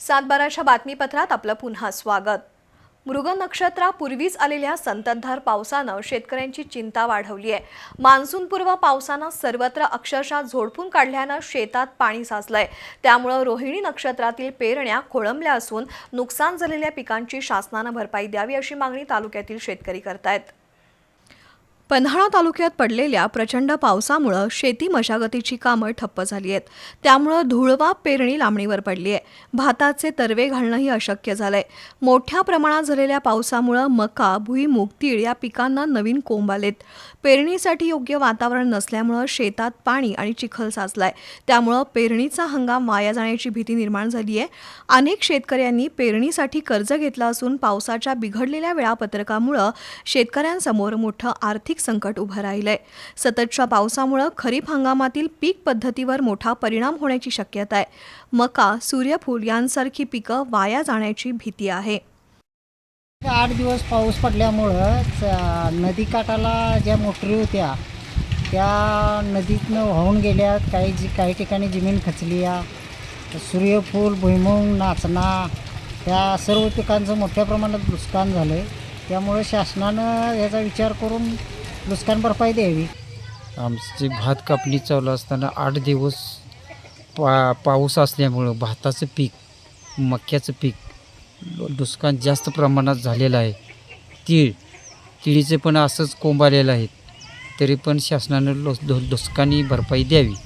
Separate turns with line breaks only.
सातबाराच्या बातमीपत्रात आपलं पुन्हा स्वागत. मृग नक्षत्रापूर्वीच आलेल्या संततधार पावसानं शेतकऱ्यांची चिंता वाढवली आहे. मान्सूनपूर्व पावसानं सर्वत्र अक्षरशः झोडपून काढल्यानं शेतात पाणी साचलंय. त्यामुळं रोहिणी नक्षत्रातील पेरण्या खोळंबल्या असून नुकसान झालेल्या पिकांची शासनानं भरपाई द्यावी अशी मागणी तालुक्यातील शेतकरी करतायत. पन्हाळा तालुक्यात पडलेल्या प्रचंड पावसामुळं शेती मशागतीची कामं ठप्प झाली आहेत. त्यामुळं धुळवा पेरणी लांबणीवर पडली आहे. भाताचे तरवे घालणंही अशक्य झालंय. मोठ्या प्रमाणात झालेल्या पावसामुळं मका भुईमूग तीळ या पिकांना नवीन कोंब आलेत. पेरणीसाठी योग्य वातावरण नसल्यामुळं शेतात पाणी आणि चिखल साचलाय. त्यामुळं पेरणीचा हंगाम वाया जाण्याची भीती निर्माण झाली आहे अनेक शेतकऱ्यांनी पेरणीसाठी कर्ज घेतलं असून पावसाच्या बिघडलेल्या वेळापत्रकामुळं शेतकऱ्यांसमोर मोठं आर्थिक संकट उभं राहिलंय. सततच्या पावसामुळं खरीप हंगामातील पीक पद्धतीवर मोठा परिणाम होण्याची शक्यता आहे. मका सूर्यफूल यांसारखी पिकं वाया जाण्याची भीती आहे.
आठ दिवस पाऊस पडल्यामुळं नदीकाठाला ज्या मोटरी होत्या त्या नदीतनं वाहून गेल्या काही जी काही ठिकाणी जमीन खचली या सूर्यफूल भुईमुंग नाचना त्या सर्व पिकांचं मोठ्या प्रमाणात नुकसान झालं आहे त्यामुळे शासनानं याचा विचार करून नुकसान भरपाई द्यावी.
आमची भात कापणी चालू असताना आठ दिवस पा पाऊस असल्यामुळं भाताचं पीक मक्याचं पीक नुकसान जास्त प्रमाणात झालेलं आहे. तीळ तिळीचे पण असंच कोंब आलेलं आहे. तरी पण शासनानं लो दु- नुकसानी भरपाई द्यावी.